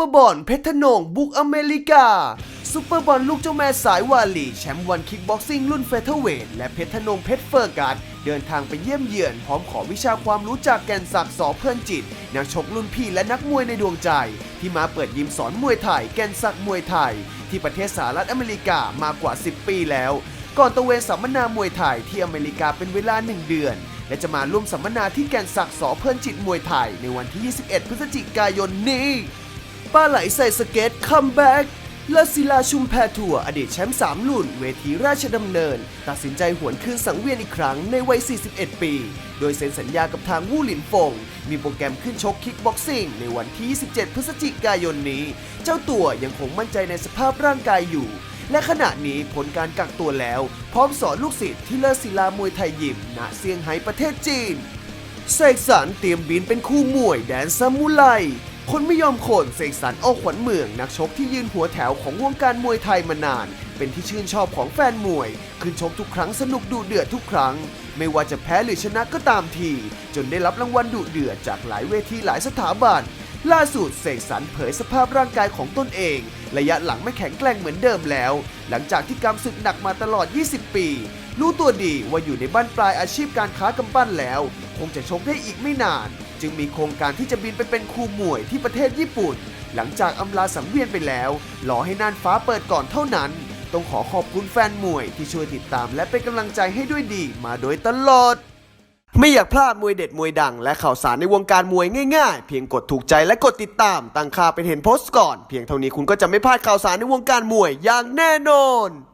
ปเปอร์บอลเพชรธนงบุกอเมริกาซูเปอร์บอลลูกเจ้าแม่สายวาลี แชมป์วันคิกบ็อกซิ่งรุ่นเฟเธอร์เวทและเพชรธนงเพชรเฟอร์การ์ดเดินทางไปเยี่ยมเยือนพร้อมขอวิชาความรู้จากแกนศักดิ์สอเพื่อนจิต นักชกรุ่นพี่และนักมวยในดวงใจ ที่มาเปิดยิมสอนมวยไทยแกนศักดิ์มวยไทย ที่ประเทศสหรัฐอเมริกามากว่า 10 ปีแล้ว ก่อนตะเวนสัมมนามวยไทยที่อเมริกาเป็นเวลา 1 เดือน และจะมาร่วมสัมมนาที่แกนศักดิ์สอเพื่อนจิตมวยไทยในวันที่ 21 พฤศจิกายนนี้ ป้าไหลใส่สเก็ตคัมแบ็กแลาศิลาชุมแพทัวอดีตแชมป์3รุ่น เวทีราชดำเนิน ตัดสินใจหวนคืนสังเวียนอีกครั้งในวัย 41 ปี โดยเซ็นสัญญากับทางวู่หลินฟง มีโปรแกรมขึ้นชกคิกบ็อกซิ่งในวันที่27พฤศจิกายนนี้ เจ้าตัวยังคงมั่นใจในสภาพร่างกายอยู่ และขณะนี้ผลการกักตัวแล้ว พร้อมสอนลูกศิษย์ที่เลอศิลามวยไทยยิมณเซี่ยงไฮ้ประเทศจีนเสกสรรเตรียมบินเป็นคู่มวยแดนซามูไร คนไม่ยอมคนเสกสรรออขวัญเมือง นักชกที่ยืนหัวแถวของวงการมวยไทยมานาน เป็นที่ชื่นชอบของแฟนมวย ขึ้นชกทุกครั้งสนุกดุเดือดทุกครั้ง ไม่ว่าจะแพ้หรือชนะก็ตามที จนได้รับรางวัลดุเดือดจากหลายเวทีหลายสถาบัน ล่าสุดเสกสรรเผยสภาพร่างกายของตนเอง ระยะหลังไม่แข็งแกร่งเหมือนเดิมแล้ว หลังจากที่กำศึกหนักมาตลอด 20 ปี รู้ตัวดีว่าอยู่ในบ้านปลายอาชีพการค้ากำปั้นแล้ว คงจะชกได้อีกไม่นาน จึงมีโครงการที่จะบินไปเป็นครูมวยที่ประเทศญี่ปุ่น หลังจากอำลาสังเวียนไปแล้วรอให้น่านฟ้าเปิดก่อนเท่านั้น ต้องขอขอบคุณแฟนมวยที่ช่วยติดตามและเป็นกำลังใจให้ด้วยดีมาโดยตลอด ไม่อยากพลาดมวยเด็ดมวยดัง และข่าวสารในวงการมวยง่ายๆ เพียงกดถูกใจและกดติดตามตั้งค่าเป็นเห็นโพสต์ก่อน เพียงเท่านี้คุณก็จะไม่พลาดข่าวสารในวงการมวยอย่างแน่นอน